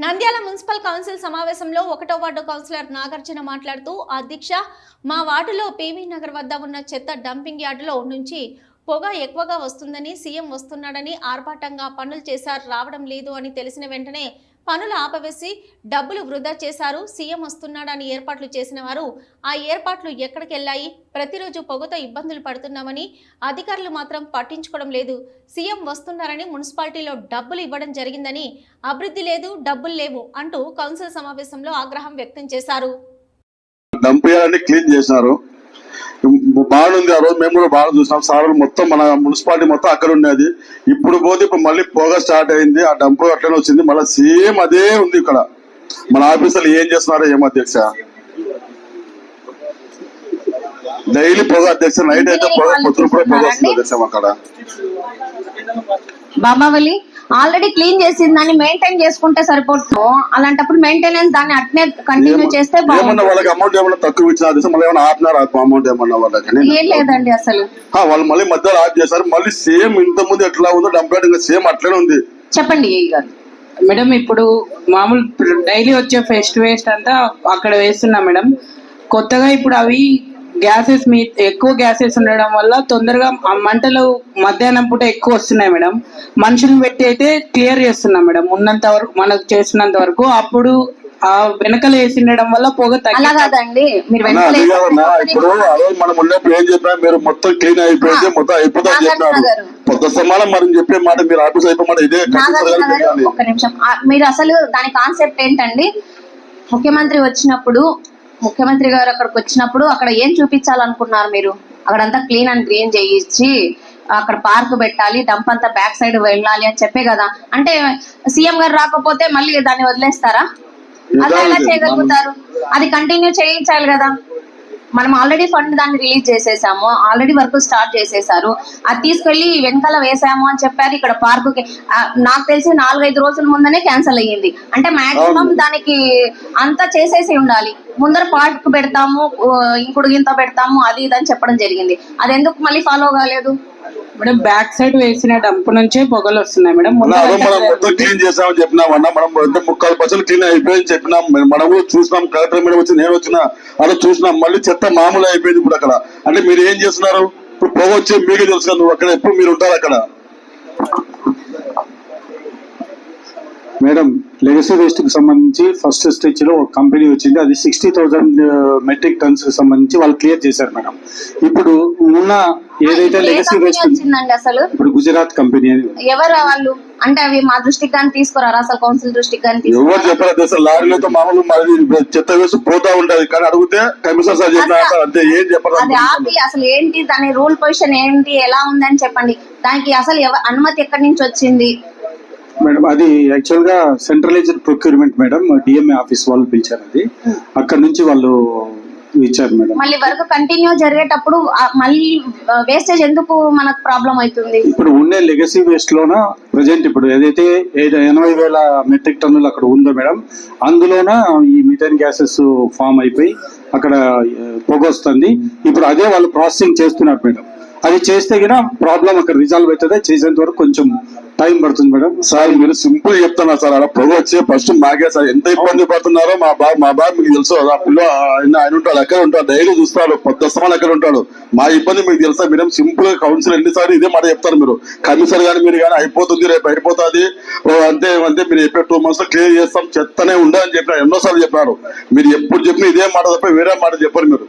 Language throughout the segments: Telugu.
నంద్యాల మున్సిపల్ కౌన్సిల్ సమావేశంలో ఒకటో వార్డు కౌన్సిలర్ నాగార్జున మాట్లాడుతూ అధ్యక్ష మా వార్డులో పీవీ నగర్ వద్ద ఉన్న చెత్త డంపింగ్ యార్డులో నుంచి పొగ ఎక్కువగా వస్తుందని సీఎం వస్తున్నాడని ఆర్భాటంగా పనులు చేశారు రావడం లేదు అని తెలిసిన వెంటనే పనులు ఆపవేసి డబ్బులు వృధా చేశారు. సీఎం వస్తున్నాడని ఏర్పాట్లు చేసిన వారు ఆ ఏర్పాట్లు ఎక్కడికెళ్ళాయి ప్రతిరోజు పొగతో ఇబ్బందులు పడుతున్నామని అధికారులు మాత్రం పట్టించుకోవడం లేదు. సీఎం వస్తున్నారని మున్సిపాలిటీలో డబ్బులు ఇవ్వడం జరిగిందని అభివృద్ధి లేదు డబ్బులు లేవు అంటూ కౌన్సిల్ సమావేశంలో ఆగ్రహం వ్యక్తం చేశారు. యార్డ్ క్లీన్ చేశారు. బాగుంది ఆ రోజు మేము కూడా బాగా చూసినాం. సార్ మొత్తం మన మున్సిపాలిటీ మొత్తం అక్కడ ఉండేది ఇప్పుడు పోతే ఇప్పుడు మళ్ళీ పొగ స్టార్ట్ అయింది ఆ డంప్ అట్లనే వచ్చింది. మళ్ళీ సేమ్ అదే ఉంది ఇక్కడ. మన ఆఫీసర్లు ఏం చేస్తున్నారో ఏమో అధ్యక్ష. డైలీ పొగ అధ్యక్ష నైట్ అయితే పొగ పొద్దున కూడా పొగ వస్తుంది అధ్యక్ష అక్కడ బాబావలి ఆల్రెడీ క్లీన్ చేసింది దాన్ని మెయింటైన్ చేసుకుంటే సరిపోతుంది. అలాంటప్పుడు మెయింటెనెన్స్ దాన్ని అట్నే కంటిన్యూ చేస్తే ఏమన్నా వాళ్ళకి అమౌంట్ ఏమన్నా తక్కువ ఇచ్చిన అధ్యక్ష మళ్ళీ ఏమన్నా ఆపినారు అమౌంట్ ఏమన్నా వాళ్ళకి ఏం లేదండి అసలు. ఆ, వాళ్ళు మళ్ళీ మధ్యలో ఆఫ్ చేశారు. మళ్ళీ సేమ్ ఇంత ముందు ఎట్లా ఉందో డంప్ యార్డ్ ఇంకా సేమ్ అట్లనే ఉంది. చెప్పండి. మేడం ఇప్పుడు మామూలు డైలీ వచ్చే ఫెస్ట్ వేస్ట్ అంతా అక్కడ వేస్తున్నాం మేడం. కొత్తగా ఇప్పుడు అవి గ్యాసెస్ మీ ఎక్కువ గ్యాసెస్ ఉండడం వల్ల తొందరగా ఆ మంటలు మధ్యాహ్నం పూట ఎక్కువ వస్తున్నాయి మేడం. మనుషులను పెట్టి అయితే క్లియర్ చేస్తున్నాం మేడం. ఉన్నంత వరకు మనకు చేసినంత వరకు. అప్పుడు ఆ వెనకలు వేసిండడం వల్ల పొగ అలా కాదండి. మీరు అది కాదన్నా ఇప్పుడు ఆ రోజు మనం ఉన్నప్పుడు ఏం చెప్పా మీరు మొత్తం క్లీన్ అయిపోయింది మొత్తం అయిపోతుంది. కొత్త సమానం చెప్పే మాట మీరు ఆఫీస్ ఇదే. ఒక నిమిషం. ఆ, మీరు అసలు దాని కాన్సెప్ట్ ఏంటండి? ముఖ్యమంత్రి వచ్చినప్పుడు ముఖ్యమంత్రి గారు అక్కడికి వచ్చినప్పుడు అక్కడ ఏం చూపించాలనుకున్నారు మీరు? అక్కడంతా క్లీన్ అండ్ గ్రీన్ చేయించి అక్కడ పార్క్ పెట్టాలి డంప్ అంతా బ్యాక్ సైడ్ వెళ్ళాలి అని చెప్పే కదా. అంటే సీఎం గారు రాకపోతే మళ్ళీ దాన్ని వదిలేస్తారా? అలా ఎలా. చేయగలుగుతారు? అది కంటిన్యూ చేయించాలి కదా. మనం ఆల్రెడీ ఫండ్ దాన్ని రిలీజ్ చేసేసాము. ఆల్రెడీ వర్క్ స్టార్ట్ చేసేసారు. అది తీసుకెళ్ళి వెనకాల వేసాము అని చెప్పారు. ఇక్కడ పార్క్ నాకు తెలిసి నాలుగైదు రోజుల ముందనే క్యాన్సిల్ అయ్యింది. అంటే మాక్సిమం. దానికి అంతా చేసేసి ఉండాలి. ముందర పార్క్ పెడతాము ఇంకుడు గింత పెడతాము అది ఇది అని చెప్పడం జరిగింది. అది ఎందుకు మళ్ళీ ఫాలో కాలేదు? మేడం బ్యాక్ సైడ్ వేసిన డంప్ నుంచే పొగలు వస్తున్నాయి మేడం. రోజు మనం మొత్తం క్లీన్ చేసామని చెప్పినాం అన్న. మనం ఎంత ముక్కాలు పర్సెంట్ క్లీన్ అయిపోయింది చెప్పినాం. మనం కూడా చూసినాం. కలెక్టర్ మేడం వచ్చి నేను వచ్చిన అలా చూసినాం. మళ్ళీ చెత్త మామూలు అయిపోయింది ఇప్పుడు అక్కడ. అంటే మీరు ఏం చేస్తున్నారు? ఇప్పుడు పొగ వచ్చి మీకే తెలుసు కదా నువ్వు అక్కడ ఎప్పుడు మీరు ఉంటారు అక్కడ? మేడం లెగసీ వేస్ట్కి సంబంధించి ఫస్ట్ స్టేజ్లో ఒక కంపెనీ వచ్చింది. అది సిక్స్టీ థౌసండ్ మెట్రిక్ టన్స్కి సంబంధించి వాళ్ళు క్లియర్ చేశారు మేడం. ఇప్పుడు ఉన్న ఏదైతే లెగసీ వేస్ట్ వచ్చిందండి అసలు? ఇప్పుడు గుజరాత్ కంపెనీ అని ఎవరు వాళ్ళు? అంటే అవి మా దృష్టికి కానీ తీసుకురారా అసలు కౌన్సిల్ దృష్టికి కానీ ఎవరు చెప్పారు అదే సార్ లారీలతో మామూలు మరి చెత్త వేసి పోతా ఉంటది. కానీ అడిగితే కమిషనర్ సార్ చెప్పిన అసలు- అంతే ఏం చెప్పారు అది ఆపి అసలు ఏంటి దాని రూల్ పొజిషన్ ఏంటి ఎలా ఉందని చెప్పండి. దానికి అసలు అనుమతి ఎక్కడి నుంచి వచ్చింది? మేడం అది యాక్చువల్గా centralised procurement madam DMA office వాళ్ళు పిలిచారు అది. అక్కడ నుంచి వాళ్ళు ఇచ్చారు మేడం. మళ్ళీ వర్క్ కంటిన్యూ జరిగేటప్పుడు మళ్ళీ వేస్టేజ్ ఎందుకు మనకు ప్రాబ్లం అవుతుంది? ఇప్పుడు ఉండే లెగసీ వేస్ట్ లోన? ప్రజెంట్ ఇప్పుడు ఏదైతే ఏదో ఎనభై వేల మెట్రిక్ టన్నులు అక్కడ ఉందో మేడం అందులోన ఈ మిథైన్ గ్యాసెస్ ఫామ్ అయిపోయి అక్కడ ఆ, పొగ వస్తుంది ఇప్పుడు అదే వాళ్ళు ప్రాసెసింగ్ చేస్తున్నారు మేడం. అది చేస్తే గిన ప్రాబ్లం అక్కడ రిజాల్వ్ అవుతుంది చేసేంత వరకు కొంచెం టైం పడుతుంది మేడం. సార్ మీరు సింపుల్ చెప్తున్నా సార్. అలా పొగ వచ్చే ఫస్ట్ మాకే సార్. ఎంత ఇబ్బంది పడుతున్నారో మా బాబు మా బాబు మీకు తెలుసు. ఆ పిల్ల ఆయన ఆయన ఉంటాడు అక్కడ ఉంటాడు డైలీ చూస్తాడు. కొత్త స్థానాలు అక్కడ ఉంటాడు. మా ఇబ్బంది మీకు తెలుసా మీరు సింపుల్గా కౌన్సిల్ ఎన్నిసార్లు ఇదే మాట చెప్తారు మీరు. కమిషనర్ గాని మీరు కానీ అయిపోతుంది రేపు అయిపోతుంది. ఓ అంతే అంతే. మీరు చెప్పే టూ మంత్స్లో క్లియర్ చేస్తాం. చెత్తనే ఉండదని చెప్పినారు ఎన్నోసార్లు చెప్పినారు. మీరు ఎప్పుడు చెప్పిన ఇదే మాట తప్ప వేరే మాట చెప్పారు మీరు.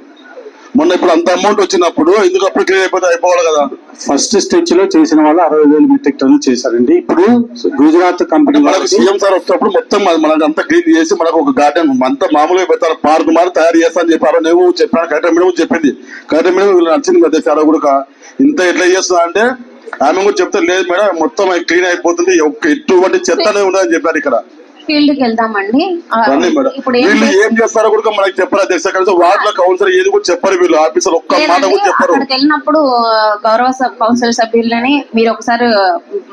మొన్న ఇప్పుడు అంత అమౌంట్ వచ్చినప్పుడు ఎందుకు అప్పుడు క్లియర్ అయిపోతే అయిపోవాలి కదా? ఫస్ట్ స్టేజ్లో చేసిన వాళ్ళు అరవై వేల మెట్రిక్ టన్నులు చేశారండి. ఇప్పుడు గుజరాత్ కంపెనీ మనకు వాళ్ళకి సీఎం సార్ వచ్చినప్పుడు మొత్తం మన- మనకి అంతా క్లీన్ చేసి మనకు ఒక గార్డెన్ అంతా మామూలుగా పెడతారు. పార్క్ మారి తయారు చేస్తా అని చెప్పారు నువ్వు చెప్పాను కరెక్ట్ మేడం చెప్పింది. కరెక్ట్ మేడం వీళ్ళు నచ్చింది పెద్ద సార్ కూడా. ఇంత ఎట్లా చేస్తున్నా అంటే ఆమె కూడా చెప్తే లేదు మేడం మొత్తం క్లీన్ అయిపోతుంది. ఎటువంటి చెత్తనే ఉండదని చెప్పారు ఇక్కడ. ఫీల్డ్కి వెళ్దామండి ఇప్పుడు ఏం వీళ్ళు చేస్తాం? ఏం చేస్తారో? కూడా మనకి చెప్పరు అధ్యక్ష? కనీసం వార్డులో కౌన్సిలర్ ఏది కూడా చెప్పరు వీళ్ళు ఆఫీసర్ ఒక్క మాట కూడా చెప్పరు. అక్కడికి వెళ్ళినప్పుడు గౌరవ కౌన్సిల్ సభ్యులని మీరు ఒకసారి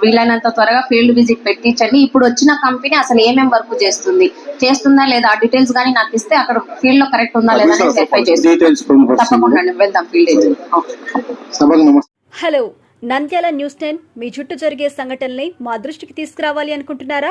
వీలైనంత త్వరగా ఫీల్డ్ విజిట్ పెట్టించండి. ఇప్పుడు వచ్చిన కంపెనీ అసలు ఏమేం వర్క్ చేస్తుంది? చేస్తుందా లేదా? ఆ డీటెయిల్స్ కానీ నాకు ఇస్తే అక్కడ ఫీల్డ్లో కరెక్ట్ ఉందా లేదా వెరిఫై చేస్తాను తప్పకుండా వెళ్దాం field hello Nandyal news ten మీ చుట్టూ జరిగే సంఘటనల్ని మా దృష్టికి తీసుకురావాలి అనుకుంటున్నారా?